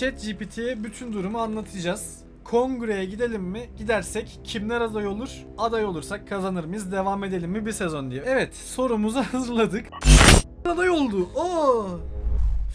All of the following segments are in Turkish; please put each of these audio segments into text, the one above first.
ChatGPT'ye bütün durumu anlatacağız. Kongreye gidelim mi? Gidersek kimler aday olur? Aday olursak kazanır mıyız? Devam edelim mi bir sezon diye. Evet sorumuzu hazırladık. Aday oldu. Oo.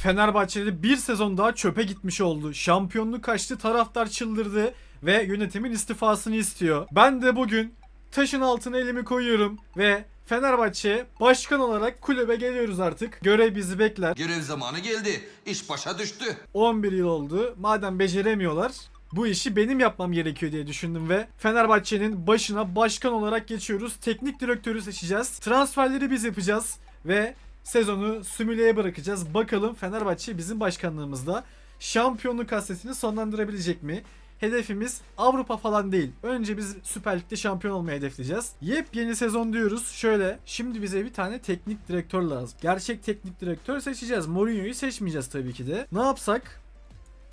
Fenerbahçe'de bir sezon daha çöpe gitmiş oldu. Şampiyonluk kaçtı, taraftar çıldırdı ve yönetimin istifasını istiyor. Ben de bugün taşın altına elimi koyuyorum ve Fenerbahçe başkan olarak kulübe geliyoruz artık. Görev bizi bekler. Görev zamanı geldi. İş başa düştü. 11 yıl oldu. Madem beceremiyorlar bu işi benim yapmam gerekiyor diye düşündüm ve Fenerbahçe'nin başına başkan olarak geçiyoruz. Teknik direktörü seçeceğiz. Transferleri biz yapacağız ve sezonu simüleye bırakacağız. Bakalım Fenerbahçe bizim başkanlığımızda şampiyonluk hasretini sonlandırabilecek mi? Hedefimiz Avrupa falan değil. Önce biz Süper Lig'de şampiyon olmayı hedefleyeceğiz. Yepyeni sezon diyoruz. Şöyle şimdi bize bir tane teknik direktör lazım. Gerçek teknik direktör seçeceğiz. Mourinho'yu seçmeyeceğiz tabii ki de. Ne yapsak?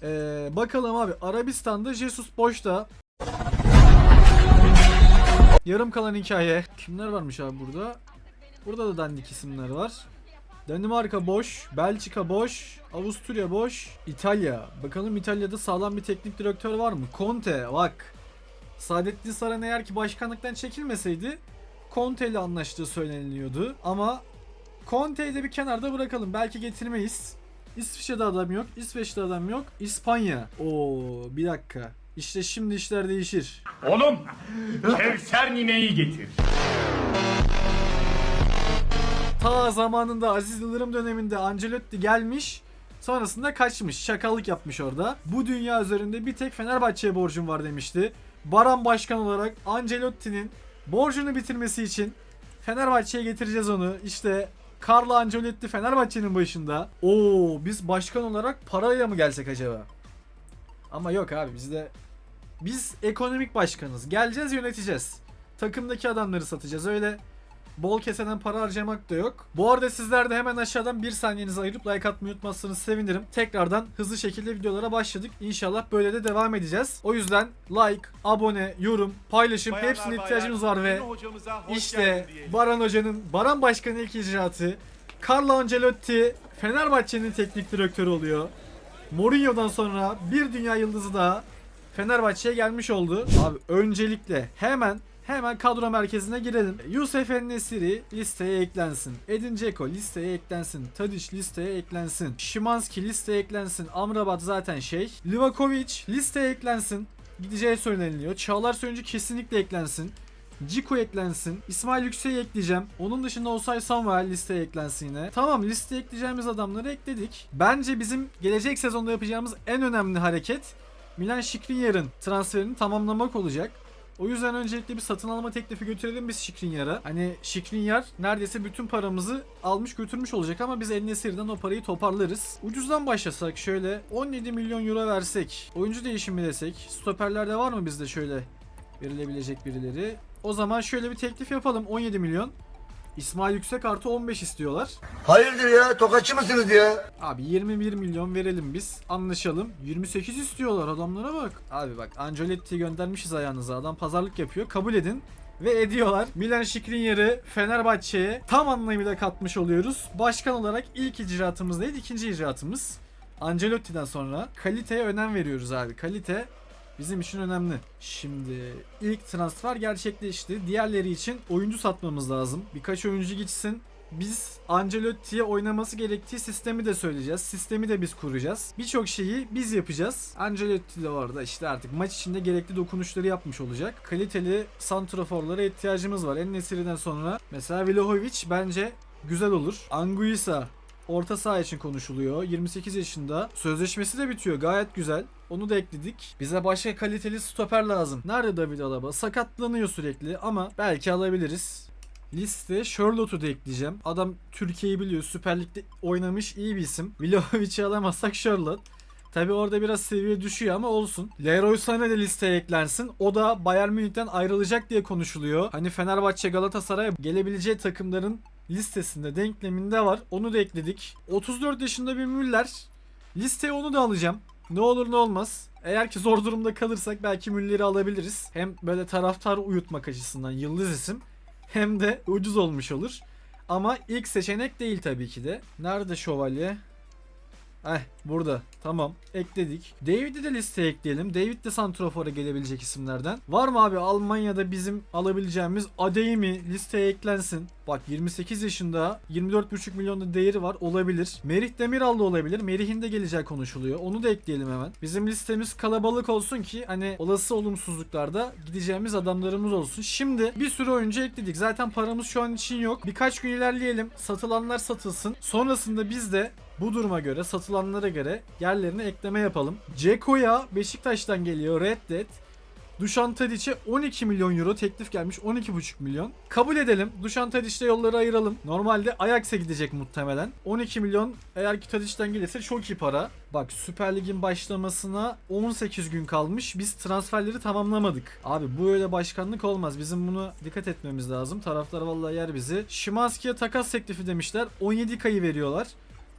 Ee, bakalım abi Arabistan'da Jesus boşta. Yarım kalan hikaye. Kimler varmış abi burada? Burada da dandik isimler var. Danimarka boş, Belçika boş, Avusturya boş, İtalya. Bakalım İtalya'da sağlam bir teknik direktör var mı? Conte bak. Saadettin Saran eğer ki başkanlıktan çekilmeseydi Conte ile anlaştığı söyleniliyordu. Ama Conte'yi de bir kenarda bırakalım. Belki getirmeyiz. İsviçre'de adam yok. İsveç'te adam yok. İspanya. Oo bir dakika. İşte şimdi işler değişir. Oğlum, Kevser nineyi getir. Ta zamanında Aziz Yıldırım döneminde Ancelotti gelmiş. Sonrasında kaçmış. Şakallık yapmış orada. Bu dünya üzerinde bir tek Fenerbahçe'ye borcum var demişti. Baran Başkan olarak Ancelotti'nin borcunu bitirmesi için Fenerbahçe'ye getireceğiz onu. İşte Carlo Ancelotti Fenerbahçe'nin başında. Oo biz başkan olarak parayla mı gelsek acaba? Ama yok abi bizde biz ekonomik başkanız. Geleceğiz yöneteceğiz. Takımdaki adamları satacağız. Öyle bol keseden para harcamak da yok. Bu arada sizler de hemen aşağıdan bir saniyenizi ayırıp like atmayı unutmazsanız sevinirim. Tekrardan hızlı şekilde videolara başladık. İnşallah böyle de devam edeceğiz. O yüzden like, abone, yorum, paylaşım hepsine ihtiyacımız var ve işte Baran Hoca'nın, Baran Başkan'ın ilk icraatı. Carlo Ancelotti Fenerbahçe'nin teknik direktörü oluyor. Mourinho'dan sonra bir dünya yıldızı daha Fenerbahçe'ye gelmiş oldu. Abi öncelikle hemen hemen kadro merkezine girelim. Yusuf Nesiri listeye eklensin. Edin Dzeko listeye eklensin. Tadic listeye eklensin. Şimanski listeye eklensin. Amrabat zaten şey. Livakovic listeye eklensin. Gideceği söyleniliyor. Çağlar Söyüncü kesinlikle eklensin. Ciku eklensin. İsmail Yüksek'i ekleyeceğim. Onun dışında Osay Samuel listeye eklensin yine. Tamam listeye ekleyeceğimiz adamları ekledik. Bence bizim gelecek sezonda yapacağımız en önemli hareket Milan Skriniar'ın transferini tamamlamak olacak. O yüzden öncelikle bir satın alma teklifi götürelim biz Skriniar'a. Hani Skriniar neredeyse bütün paramızı almış götürmüş olacak ama biz El Nesir'den o parayı toparlarız. Ucuzdan başlasak şöyle 17 milyon euro versek. Oyuncu değişimi desek. Stoperlerde var mı bizde şöyle verilebilecek birileri? O zaman şöyle bir teklif yapalım 17 milyon. İsmail Yüksek artı 15 istiyorlar. Hayırdır ya? Tokatçı mısınız ya? Abi 21 milyon verelim biz. Anlaşalım. 28 istiyorlar adamlara bak. Abi bak Ancelotti'yi göndermişiz ayağınıza. Adam pazarlık yapıyor. Kabul edin. Ve ediyorlar. Milan Skriniar'ı Fenerbahçe'ye tam anlamıyla katmış oluyoruz. Başkan olarak ilk icraatımız değil ikinci icraatımız. Ancelotti'den sonra kaliteye önem veriyoruz abi. Kalite bizim için önemli. Şimdi ilk transfer gerçekleşti. Diğerleri için oyuncu satmamız lazım. Birkaç oyuncu gitsin. Biz Ancelotti'ye oynaması gerektiği sistemi de söyleyeceğiz. Sistemi de biz kuracağız. Birçok şeyi biz yapacağız. Ancelotti de orada işte artık maç içinde gerekli dokunuşları yapmış olacak. Kaliteli santraforlara ihtiyacımız var. En Nesiri'den sonra mesela Vlahovic bence güzel olur. Anguissa orta saha için konuşuluyor. 28 yaşında. Sözleşmesi de bitiyor. Gayet güzel. Onu da ekledik. Bize başka kaliteli stoper lazım. Nerede David Alaba? Sakatlanıyor sürekli ama belki alabiliriz. Liste Charlotte'u da ekleyeceğim. Adam Türkiye'yi biliyor. Süper Lig'de oynamış iyi bir isim. Vlahovic'i alamazsak Charlotte. Tabi orada biraz seviye düşüyor ama olsun. Leroy Sané de listeye eklensin. O da Bayern Münih'ten ayrılacak diye konuşuluyor. Hani Fenerbahçe Galatasaray'a gelebileceği takımların listesinde denkleminde var. Onu da ekledik. 34 yaşında bir Müller. Listeye onu da alacağım. Ne olur ne olmaz. Eğer ki zor durumda kalırsak belki Müller'i alabiliriz. Hem böyle taraftar uyutmak açısından yıldız isim. Hem de ucuz olmuş olur. Ama ilk seçenek değil tabii ki de. Nerede şövalye? Heh burada. Tamam. Ekledik. David'i de listeye ekleyelim. David de Santrofor'a gelebilecek isimlerden. Var mı abi Almanya'da bizim alabileceğimiz Adeyemi listeye eklensin. Bak 28 yaşında 24,5 milyonda değeri var olabilir. Merih Demiral da olabilir. Merih'in de geleceği konuşuluyor. Onu da ekleyelim hemen. Bizim listemiz kalabalık olsun ki hani olası olumsuzluklarda gideceğimiz adamlarımız olsun. Şimdi bir sürü oyuncu ekledik. Zaten paramız şu an için yok. Birkaç gün ilerleyelim. Satılanlar satılsın. Sonrasında biz de bu duruma göre satılanlara göre yerlerine ekleme yapalım. Ceko'ya Beşiktaş'tan geliyor Red Dead. Dušan Tadic'e 12 milyon euro teklif gelmiş 12,5 milyon. Kabul edelim. Dušan Tadic'le yolları ayıralım. Normalde Ajax'a gidecek muhtemelen. 12 milyon eğer ki Tadic'ten gelirse çok iyi para. Bak Süper Lig'in başlamasına 18 gün kalmış. Biz transferleri tamamlamadık. Abi bu öyle başkanlık olmaz. Bizim bunu dikkat etmemiz lazım. Taraftar vallahi yer bizi. Şimanski'ye takas teklifi demişler. 17 kayı veriyorlar.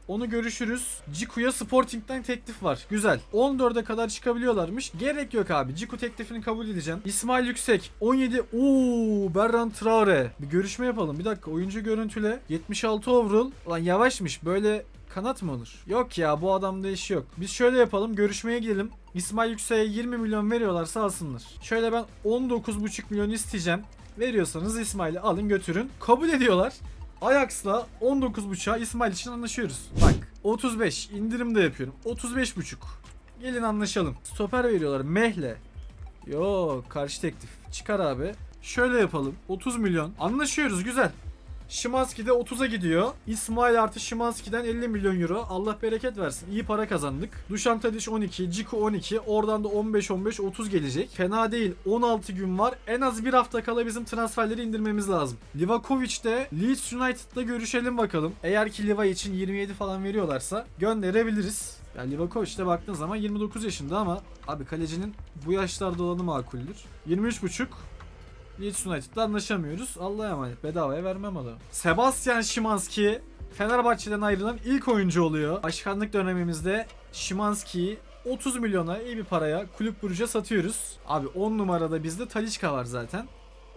Onu görüşürüz. Ciku'ya Sporting'den teklif var. Güzel. 14'e kadar çıkabiliyorlarmış. Gerek yok abi. Ciku teklifini kabul edeceğim. İsmail Yüksek 17. Oo, Berran Traore. Bir görüşme yapalım. Bir dakika oyuncu görüntüle. 76 overall. Lan yavaşmış. Böyle kanat mı olur? Yok ya bu adamda iş yok. Biz şöyle yapalım. Görüşmeye gidelim. İsmail Yüksek'e 20 milyon veriyorlarsa alsınlar. Şöyle ben 19,5 milyon isteyeceğim. Veriyorsanız İsmail'i alın götürün. Kabul ediyorlar. Ajax'la 19.5'a İsmail için anlaşıyoruz. Bak 35 indirim de yapıyorum. 35.5. Gelin anlaşalım. Stoper veriyorlar. Mehle. Yo karşı teklif. Çıkar abi. Şöyle yapalım. 30 milyon. Anlaşıyoruz güzel. Şimanski de 30'a gidiyor. İsmail artı Şimanski'den 50 milyon euro. Allah bereket versin. İyi para kazandık. Dušan Tadić 12, Ciku 12. Oradan da 15-15 30 gelecek. Fena değil. 16 gün var. En az bir hafta kala bizim transferleri indirmemiz lazım. Livakovic de Leeds United'da görüşelim bakalım. Eğer ki Liva için 27 falan veriyorlarsa gönderebiliriz. Ya Livakovic de baktığın zaman 29 yaşında ama abi kalecinin bu yaşlarda olanı makuldür. 23.5 Leeds United'la anlaşamıyoruz. Allah'a emanet. Bedavaya vermem adamı. Sebastian Szymanski Fenerbahçe'den ayrılan ilk oyuncu oluyor. Başkanlık dönemimizde Szymanski'yi 30 milyona iyi bir paraya kulüp Brugge'e satıyoruz. Abi 10 numarada bizde Talisca var zaten.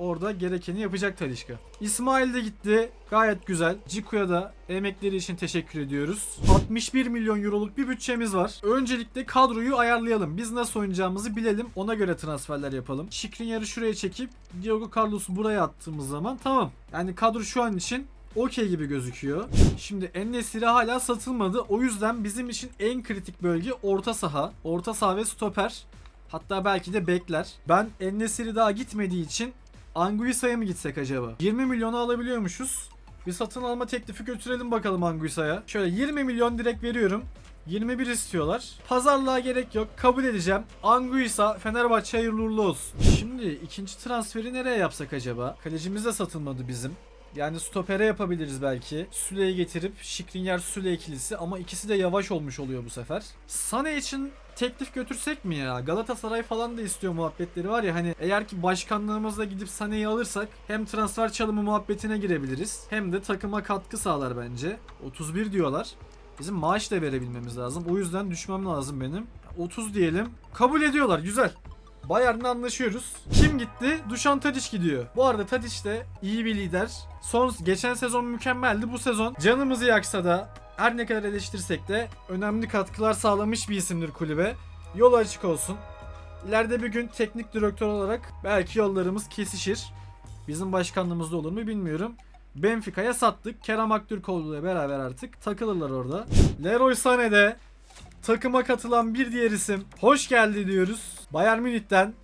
Orada gerekeni yapacak Talişka. İsmail de gitti. Gayet güzel. Ciku'ya da emekleri için teşekkür ediyoruz. 61 milyon euroluk bir bütçemiz var. Öncelikle kadroyu ayarlayalım. Biz nasıl oynayacağımızı bilelim. Ona göre transferler yapalım. Şikrin şuraya çekip Diogo Carlos'u buraya attığımız zaman tamam. Yani kadro şu an için okey gibi gözüküyor. Şimdi Ennesiri hala satılmadı. O yüzden bizim için en kritik bölge orta saha. Orta saha ve stoper. Hatta belki de bekler. Ben Ennesiri daha gitmediği için Anguissa'ya mı gitsek acaba? 20 milyona alabiliyormuşuz. Bir satın alma teklifi götürelim bakalım Anguissa'ya. Şöyle 20 milyon direkt veriyorum. 21 istiyorlar. Pazarlığa gerek yok. Kabul edeceğim. Anguissa Fenerbahçe hayırlı olsun. Şimdi ikinci transferi nereye yapsak acaba? Kalecimiz de satılmadı bizim. Yani stopere yapabiliriz belki. Süle'yi getirip Şikrinyer Süle ikilisi ama ikisi de yavaş olmuş oluyor bu sefer. Sane için teklif götürsek mi ya? Galatasaray falan da istiyor muhabbetleri var ya hani eğer ki başkanlığımızla gidip Sane'yi alırsak hem transfer çalımı muhabbetine girebiliriz hem de takıma katkı sağlar bence. 31 diyorlar. Bizim maaş da verebilmemiz lazım. O yüzden düşmem lazım benim. 30 diyelim. Kabul ediyorlar. Güzel. Bayern'le anlaşıyoruz. Kim gitti? Dušan Tadić gidiyor. Bu arada Tadić de iyi bir lider. Son geçen sezon mükemmeldi. Bu sezon canımızı yaksa da her ne kadar eleştirsek de önemli katkılar sağlamış bir isimdir kulübe. Yol açık olsun. İleride bir gün teknik direktör olarak belki yollarımız kesişir. Bizim başkanlığımızda olur mu bilmiyorum. Benfica'ya sattık. Kerem Aktürkoğlu ile beraber artık takılırlar orada. Leroy Sané de takıma katılan bir diğer isim. Hoş geldi diyoruz. Bayern Münih'ten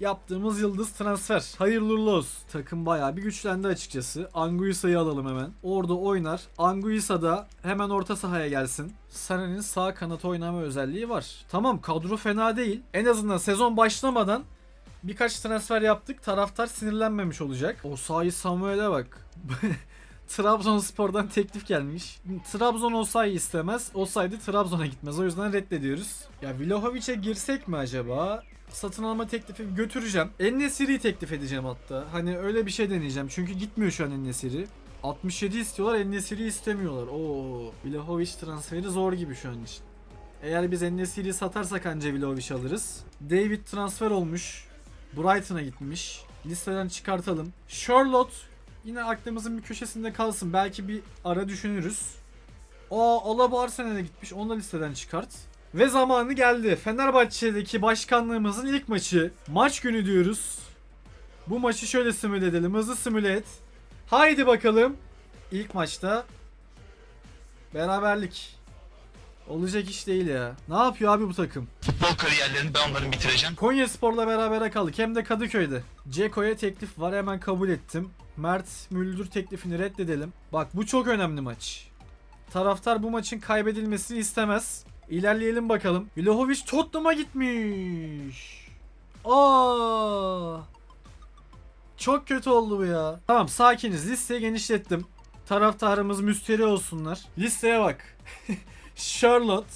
yaptığımız yıldız transfer. Hayırlı uğurlu olsun. Takım bayağı bir güçlendi açıkçası. Anguissa'yı alalım hemen. Orada oynar. Anguissa da hemen orta sahaya gelsin. Sané'nin sağ kanat oynama özelliği var. Tamam kadro fena değil. En azından sezon başlamadan birkaç transfer yaptık. Taraftar sinirlenmemiş olacak. O sahi Samuel'e bak. Trabzonspor'dan teklif gelmiş. Trabzon Osayi istemez. Osaydı Trabzon'a gitmez. O yüzden reddediyoruz. Ya Vlahovic'e girsek mi acaba? Satın alma teklifi götüreceğim. Ennesiri'yi teklif edeceğim hatta. Hani öyle bir şey deneyeceğim. Çünkü gitmiyor şu an Ennesiri. 67 istiyorlar. Ennesiri istemiyorlar. Oo, Vlahovic transferi zor gibi şu an için. Eğer biz Ennesiri'yi satarsak anca Vlahovic alırız. David transfer olmuş. Brighton'a gitmiş. Listeden Aa Alaba Arsenal'e gitmiş. Onu da listeden çıkart. Ve zamanı geldi. Fenerbahçe'deki başkanlığımızın ilk maçı. Maç günü diyoruz. Bu maçı şöyle simüle edelim. Hızlı simüle et. Haydi bakalım. İlk maçta beraberlik. Olacak iş değil ya. Ne yapıyor abi bu takım? Futbol kariyerlerini ben onların bitireceğim. Konya Spor'la berabere kaldık. Hem de Kadıköy'de. Ceko'ya teklif var. Hemen kabul ettim. Mert Müldür teklifini reddedelim. Bak bu çok önemli maç. Taraftar bu maçın kaybedilmesini istemez. İlerleyelim bakalım. Vlahovic Tottenham'a gitmiş. Aa! Çok kötü oldu bu ya. Tamam sakiniz. Listeyi genişlettim. Taraftarımız müsteri olsunlar. Listeye bak. Charlotte,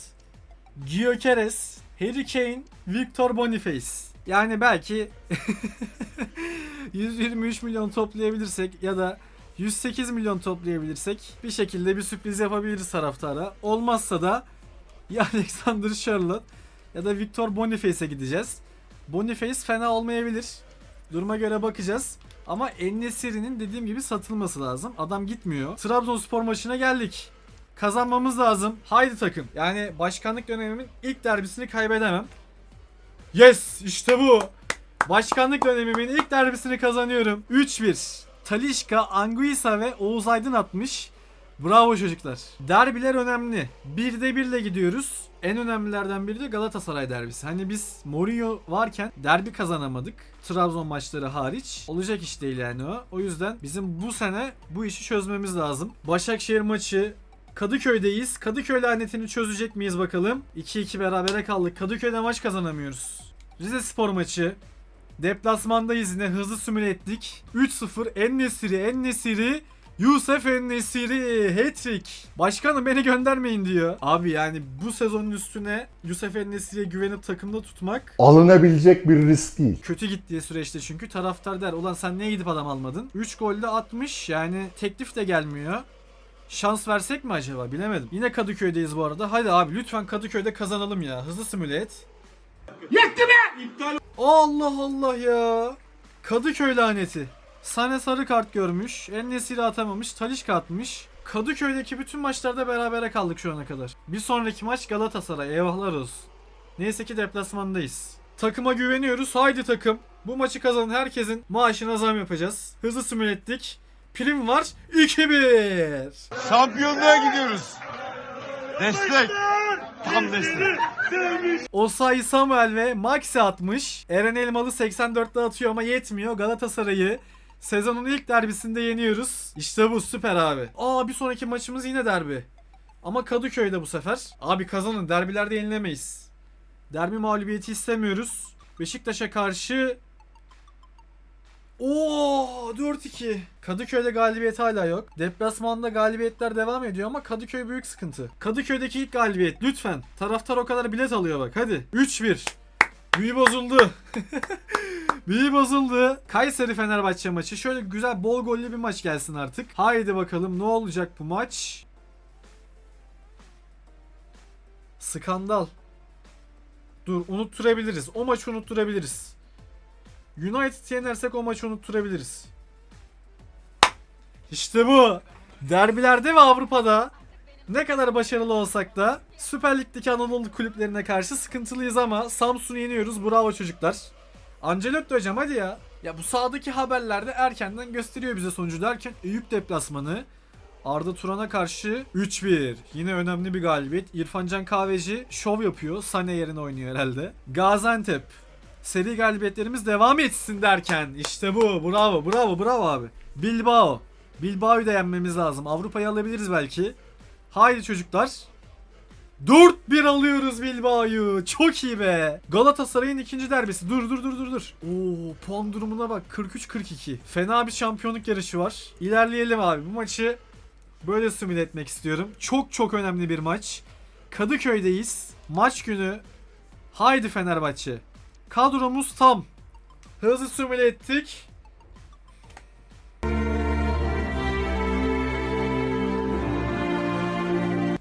Gyökeres, Harry Kane, Victor Boniface. Yani belki 123 milyon toplayabilirsek ya da 108 milyon toplayabilirsek bir şekilde bir sürpriz yapabiliriz taraftara. Olmazsa da ya Alexander Charlotte ya da Victor Boniface'e gideceğiz. Boniface fena olmayabilir. Duruma göre bakacağız. Ama Ennesiri'nin dediğim gibi satılması lazım. Adam gitmiyor. Trabzonspor maçına geldik. Kazanmamız lazım. Haydi takım. Yani başkanlık dönemimin ilk derbisini kaybedemem. Yes! işte bu. Başkanlık dönemimin ilk derbisini kazanıyorum. 3-1. Talişka, Anguissa ve Oğuz Aydın atmış. Bravo çocuklar. Derbiler önemli. 1'de 1 ile gidiyoruz. En önemlilerden biri de Galatasaray derbisi. Hani biz Mourinho varken derbi kazanamadık. Trabzon maçları hariç. Olacak iş değil yani o. O yüzden bizim bu sene bu işi çözmemiz lazım. Başakşehir maçı Kadıköy'deyiz. Kadıköy lanetini çözecek miyiz bakalım. 2-2 berabere kaldık. Kadıköy'de maç kazanamıyoruz. Rize Spor maçı. Deplasmandayız yine hızlı simüle ettik. 3-0 En-Nesiri En-Nesiri Yusuf En-Nesiri hat-trick. Başkanım beni göndermeyin diyor. Abi yani bu sezonun üstüne Yusuf En-Nesiri'ye güvenip takımda tutmak alınabilecek bir risk değil. kötü gittiği süreçte çünkü taraftar der ulan sen niye gidip adam almadın? 3 golde atmış yani teklif de gelmiyor. Şans versek mi acaba bilemedim. Yine Kadıköy'deyiz bu arada. Hadi abi lütfen Kadıköy'de kazanalım ya. Hızlı simüle et. Yaktı be! İptal Allah Allah ya. Kadıköy laneti. Sane sarı kart görmüş. Ennesiri atamamış. Talişka atmış. Kadıköy'deki bütün maçlarda berabere kaldık şu ana kadar. Bir sonraki maç Galatasaray. Eyvahlar olsun. Neyse ki deplasmandayız. Takıma güveniyoruz. Haydi takım. Bu maçı kazanan herkesin maaşına zam yapacağız. Hızlı simüle ettik. Prim var. 2-1. Şampiyonluğa gidiyoruz. Destek. Tam destek. Osayi Samuel ve Maxi atmış. Eren Elmalı 84'te atıyor ama yetmiyor. Galatasaray'ı sezonun ilk derbisinde yeniyoruz. İşte bu süper abi. Aa bir sonraki maçımız yine derbi. Ama Kadıköy'de bu sefer. Abi kazanın derbilerde yenilemeyiz. Derbi mağlubiyeti istemiyoruz. Beşiktaş'a karşı Oo 4-2. Kadıköy'de galibiyet hala yok. Deplasmanda galibiyetler devam ediyor ama Kadıköy büyük sıkıntı. Kadıköy'deki ilk galibiyet lütfen. Taraftar o kadar bilet alıyor bak hadi. 3-1. Büyü bozuldu. Büyü bozuldu. Kayseri Fenerbahçe maçı. Şöyle güzel bol gollü bir maç gelsin artık. Haydi bakalım ne olacak bu maç? Skandal. Dur unutturabiliriz. O maçı unutturabiliriz. United yenersek o maçı unutturabiliriz. İşte bu. Derbilerde ve Avrupa'da ne kadar başarılı olsak da Süper Lig'deki Anadolu kulüplerine karşı sıkıntılıyız ama Samsun'u yeniyoruz. Bravo çocuklar. Ancelotti hocam hadi ya. Ya bu sağdaki haberlerde erkenden gösteriyor bize sonucu derken Eyüp deplasmanı. Arda Turan'a karşı 3-1. Yine önemli bir galibiyet. İrfancan Kahveci şov yapıyor. Sane yerine oynuyor herhalde. Gaziantep. Seri galibiyetlerimiz devam etsin derken işte bu. Bravo bravo bravo abi. Bilbao. Bilbao'yu da yenmemiz lazım. Avrupa'yı alabiliriz belki. Haydi çocuklar. 4-1 alıyoruz Bilbao'yu. Çok iyi be. Galatasaray'ın ikinci derbisi. Dur dur dur dur dur. Oo puan durumuna bak. 43-42. Fena bir şampiyonluk yarışı var. İlerleyelim abi. Bu maçı böyle simüle etmek istiyorum. Çok çok önemli bir maç. Kadıköy'deyiz. Maç günü. Haydi Fenerbahçe. Kadromuz tam. Hızlı simüle ettik.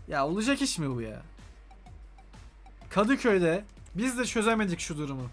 Ya olacak iş mi bu ya? Kadıköy'de biz de çözemedik şu durumu.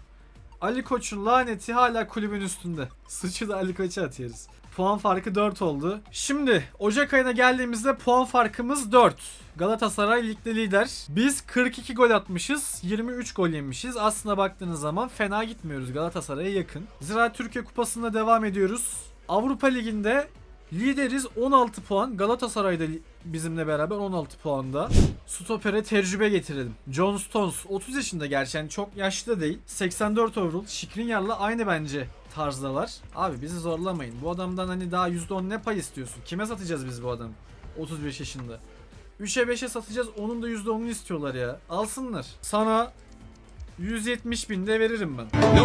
Ali Koç'un laneti hala kulübün üstünde. Suçu da Ali Koç'a atıyoruz. Puan farkı 4 oldu. Şimdi Ocak ayına geldiğimizde puan farkımız 4. Galatasaray ligde lider. Biz 42 gol atmışız. 23 gol yemişiz. Aslına baktığınız zaman fena gitmiyoruz. Galatasaray'a yakın. Zira Türkiye Kupası'nda devam ediyoruz. Avrupa Ligi'nde lideriz 16 puan. Galatasaray da li- bizimle beraber 16 puanda. Stoper'e tecrübe getirelim. John Stones 30 yaşında gerçi yani çok yaşlı değil. 84 overall. Skriniar'la aynı bence tarzdalar. Abi bizi zorlamayın. Bu adamdan hani daha %10 ne pay istiyorsun? Kime satacağız biz bu adamı? 35 yaşında. 3'e 5'e satacağız. Onun da %10'unu istiyorlar ya. Alsınlar. Sana 170 bin de veririm ben.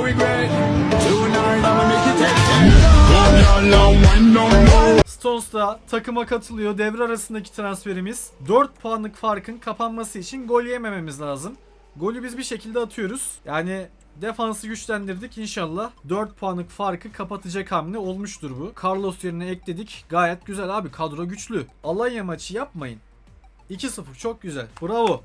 Stones da takıma katılıyor. Devre arasındaki transferimiz. 4 puanlık farkın kapanması için gol yemememiz lazım. Golü biz bir şekilde atıyoruz. Yani defansı güçlendirdik inşallah. 4 puanlık farkı kapatacak hamle olmuştur bu. Carlos yerine ekledik. Gayet güzel abi kadro güçlü. Alanya maçı yapmayın. 2-0 çok güzel. Bravo.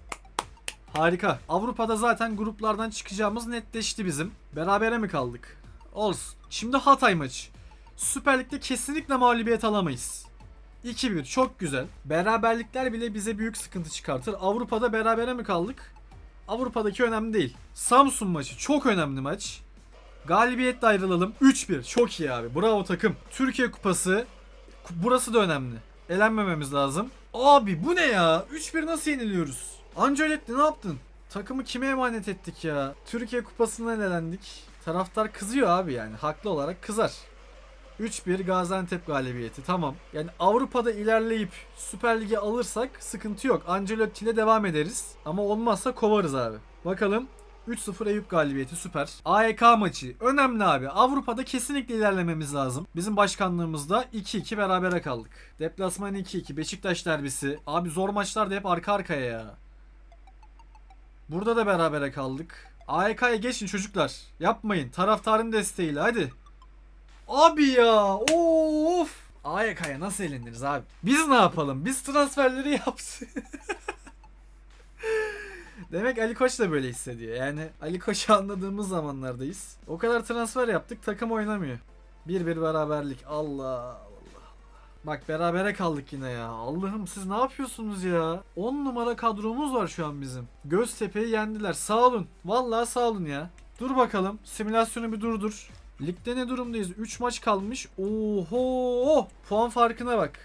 Harika. Avrupa'da zaten gruplardan çıkacağımız netleşti bizim. Berabere mi kaldık? Olsun. Şimdi Hatay maçı. Süper Lig'de kesinlikle mağlubiyet alamayız. 2-1 çok güzel. Beraberlikler bile bize büyük sıkıntı çıkartır. Avrupa'da berabere mi kaldık? Avrupa'daki önemli değil. Samsun maçı çok önemli maç. Galibiyetle ayrılalım. 3-1 çok iyi abi. Bravo takım. Türkiye Kupası. Ku- Burası da önemli. Elenmememiz lazım. Abi bu ne ya? 3-1 nasıl yeniliyoruz? Ancelotti ne yaptın? Takımı kime emanet ettik ya? Türkiye Kupası'ndan elendik. Taraftar kızıyor abi yani. Haklı olarak kızar. 3-1 Gaziantep galibiyeti. Tamam. Yani Avrupa'da ilerleyip Süper Lig'e alırsak sıkıntı yok. Ancelotti ile devam ederiz. Ama olmazsa kovarız abi. Bakalım. 3-0 Eyüp galibiyeti süper. AEK maçı önemli abi. Avrupa'da kesinlikle ilerlememiz lazım. Bizim başkanlığımızda 2-2 berabere kaldık. Deplasman 2-2 Beşiktaş derbisi. Abi zor maçlar da hep arka arkaya ya. Burada da berabere kaldık. AEK'ya geçin çocuklar. Yapmayın. Taraftarın desteğiyle hadi. Abi ya. Of. AYK'ya nasıl eleniriz abi? Biz ne yapalım? Biz transferleri yaptık. Demek Ali Koç da böyle hissediyor. Yani Ali Koç'u anladığımız zamanlardayız. O kadar transfer yaptık takım oynamıyor. Bir bir beraberlik. Allah. Bak berabere kaldık yine ya. Allah'ım siz ne yapıyorsunuz ya? 10 numara kadromuz var şu an bizim. Göztepe'yi yendiler. Sağ olun. Vallahi sağ olun ya. Dur bakalım. Simülasyonu bir durdur. Ligde ne durumdayız? 3 maç kalmış. Oho! Puan farkına bak.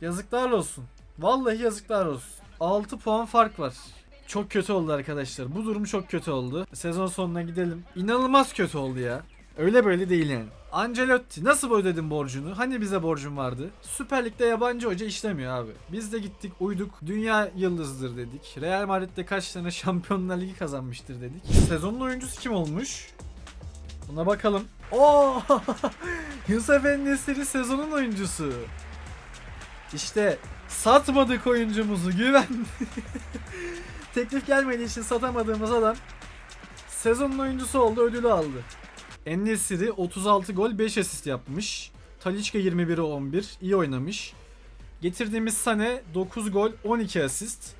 Yazıklar olsun. Vallahi yazıklar olsun. 6 puan fark var. Çok kötü oldu arkadaşlar. Bu durum çok kötü oldu. Sezon sonuna gidelim. İnanılmaz kötü oldu ya. Öyle böyle değil yani. Ancelotti nasıl ödedin borcunu? Hani bize borcun vardı? Süper Lig'de yabancı hoca işlemiyor abi. Biz de gittik uyduk. Dünya yıldızdır dedik. Real Madrid'de kaç tane Şampiyonlar Ligi kazanmıştır dedik. Sezonun oyuncusu kim olmuş? Buna bakalım. Oo! Yusuf Endesiri sezonun oyuncusu. İşte satmadık oyuncumuzu güven. Teklif gelmediği için satamadığımız adam sezonun oyuncusu oldu ödülü aldı. Endesiri 36 gol 5 asist yapmış. Talisca 21'e 11 iyi oynamış. Getirdiğimiz Sane 9 gol 12 asist.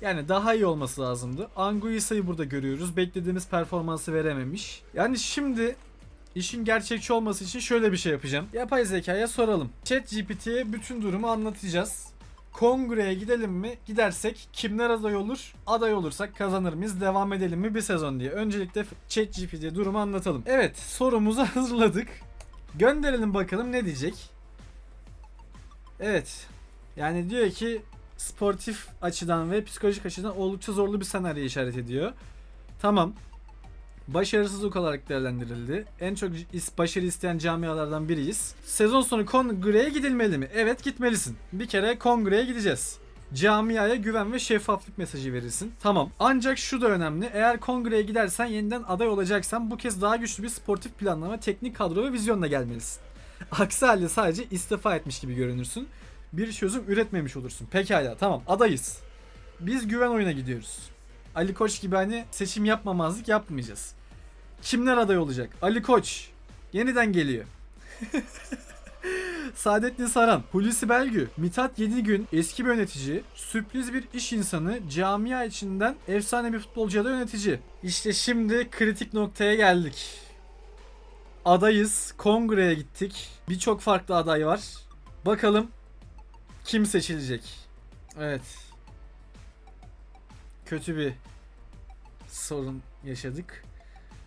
Yani daha iyi olması lazımdı. Anguissa'yı burada görüyoruz. Beklediğimiz performansı verememiş. Yani şimdi işin gerçekçi olması için şöyle bir şey yapacağım. Yapay zekaya soralım. ChatGPT'ye bütün durumu anlatacağız. Kongre'ye gidelim mi? Gidersek kimler aday olur? Aday olursak kazanır mıyız? Devam edelim mi bir sezon diye. Öncelikle ChatGPT'ye durumu anlatalım. Evet sorumuzu hazırladık. Gönderelim bakalım ne diyecek. Evet. Yani diyor ki sportif açıdan ve psikolojik açıdan oldukça zorlu bir senaryo işaret ediyor. Tamam. Başarısızlık olarak değerlendirildi. En çok başarı isteyen camialardan biriyiz. Sezon sonu kongreye gidilmeli mi? Evet gitmelisin. Bir kere kongreye gideceğiz. Camiaya güven ve şeffaflık mesajı verirsin. Tamam. Ancak şu da önemli. Eğer kongreye gidersen yeniden aday olacaksan bu kez daha güçlü bir sportif planlama, teknik kadro ve vizyonla gelmelisin. Aksi halde sadece istifa etmiş gibi görünürsün. Bir çözüm üretmemiş olursun. Pekala tamam adayız. Biz güven oyuna gidiyoruz. Ali Koç gibi hani seçim yapmamazlık yapmayacağız. Kimler aday olacak? Ali Koç yeniden geliyor. Saadettin Saran, Hulusi Belgü, Mithat Yedigün, eski bir yönetici, sürpriz bir iş insanı, camia içinden efsane bir futbolcuya da yönetici. İşte şimdi kritik noktaya geldik. adayız. Kongreye gittik. Birçok farklı aday var. Bakalım kim seçilecek? Evet. Kötü bir sorun yaşadık.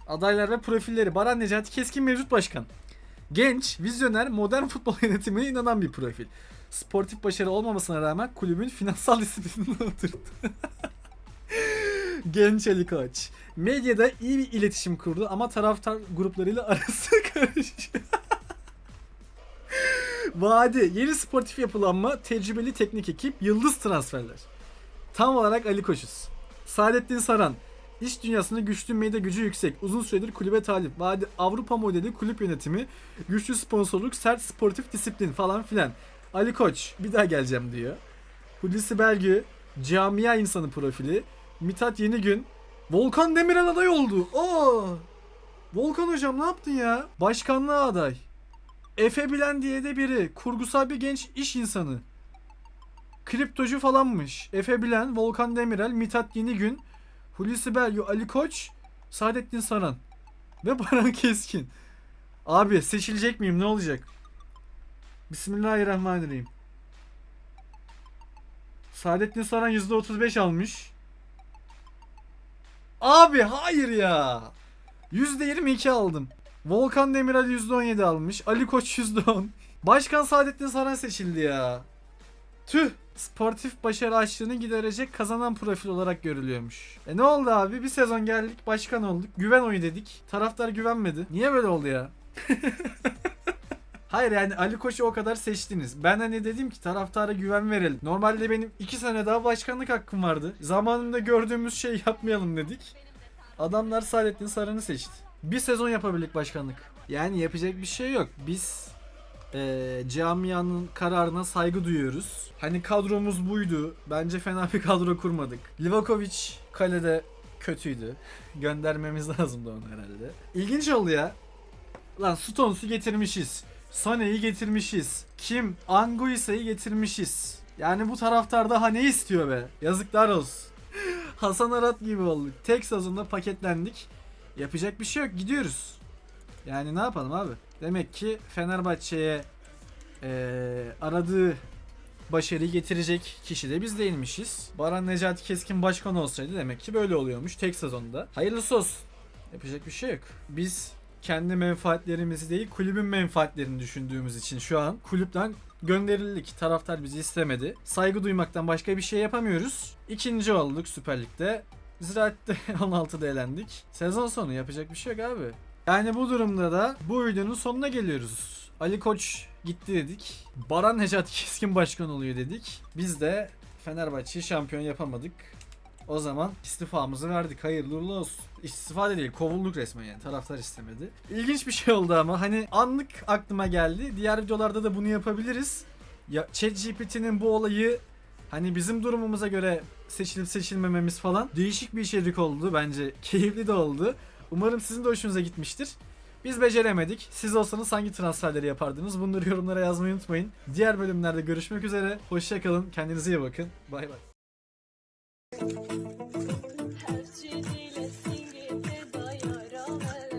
Adaylar ve profilleri. Baran Necati Keskin mevcut başkan. Genç, vizyoner, modern futbol yönetimine inanan bir profil. Sportif başarı olmamasına rağmen kulübün finansal disiplinini oturttu. Genç Ali Koç. Medyada iyi bir iletişim kurdu ama taraftar gruplarıyla arası karışıyor. Vadi, yeni sportif yapılanma, tecrübeli teknik ekip, yıldız transferler. Tam olarak Ali Koç'uz. Saadettin Saran, İş dünyasında güçlü medya gücü yüksek. Uzun süredir kulübe talip. Vadi Avrupa modeli kulüp yönetimi. Güçlü sponsorluk, sert sportif disiplin falan filan. Ali Koç bir daha geleceğim diyor. Hulusi Belgü camia insanı profili. Mithat Yenigün Volkan Demirel aday oldu. Oo! Volkan hocam ne yaptın ya? Başkanlığa aday. Efe Bilen diye de biri. Kurgusal bir genç iş insanı. Kriptocu falanmış. Efe Bilen, Volkan Demirel, Mithat Yenigün, Hulusi Belgü, Ali Koç, Saadettin Saran ve Baran Keskin. Abi seçilecek miyim ne olacak? Bismillahirrahmanirrahim. Saadettin Saran %35 almış. Abi hayır ya. %22 aldım. Volkan Demirel %17 almış. Ali Koç %10. Başkan Saadettin Saran seçildi ya. Tüh. Sportif başarı açlığını giderecek kazanan profil olarak görülüyormuş. E ne oldu abi? Bir sezon geldik, başkan olduk. Güven oyu dedik. Taraftar güvenmedi. Niye böyle oldu ya? Hayır yani Ali Koç'u o kadar seçtiniz. Ben hani dedim ki taraftara güven verelim. Normalde benim 2 sene daha başkanlık hakkım vardı. Zamanında gördüğümüz şeyi yapmayalım dedik. Adamlar Saadettin Saran'ı seçti. Bir sezon yapabildik başkanlık. Yani yapacak bir şey yok. Biz eee camianın kararına saygı duyuyoruz. Hani kadromuz buydu. Bence fena bir kadro kurmadık. Livakovic kalede kötüydü. Göndermemiz lazımdı onu herhalde. İlginç oldu ya. Lan Stones'u getirmişiz. Sane'yi getirmişiz. Kim? Anguissa'yı getirmişiz. Yani bu taraftar daha ne istiyor be? Yazıklar olsun. Hasan Arat gibi olduk. Tek sezonda paketlendik. Yapacak bir şey yok. Gidiyoruz. Yani ne yapalım abi? Demek ki Fenerbahçe'ye eee, aradığı başarıyı getirecek kişi de biz değilmişiz. Baran Necati Keskin başkan olsaydı demek ki böyle oluyormuş tek sezonda. Hayırlısı olsun. Yapacak bir şey yok. Biz kendi menfaatlerimizi değil kulübün menfaatlerini düşündüğümüz için şu an kulüpten gönderildik. Taraftar bizi istemedi. Saygı duymaktan başka bir şey yapamıyoruz. İkinci olduk Süper Lig'de. Ziraat'te 16'da elendik. Sezon sonu yapacak bir şey yok abi. Yani bu durumda da bu videonun sonuna geliyoruz. Ali Koç gitti dedik. Baran Necati Keskin başkan oluyor dedik. Biz de Fenerbahçe'yi şampiyon yapamadık. O zaman istifamızı verdik. Hayırlı uğurlu olsun. İstifa değil kovulduk resmen yani. Taraftar istemedi. İlginç bir şey oldu ama hani anlık aklıma geldi. Diğer videolarda da bunu yapabiliriz. Ya ChatGPT'nin bu olayı hani bizim durumumuza göre seçilip seçilmememiz falan değişik bir içerik oldu bence. Keyifli de oldu. Umarım sizin de hoşunuza gitmiştir. Biz beceremedik. Siz olsanız hangi transferleri yapardınız? Bunları yorumlara yazmayı unutmayın. Diğer bölümlerde görüşmek üzere. Hoşçakalın. Kendinize iyi bakın. Bay bay.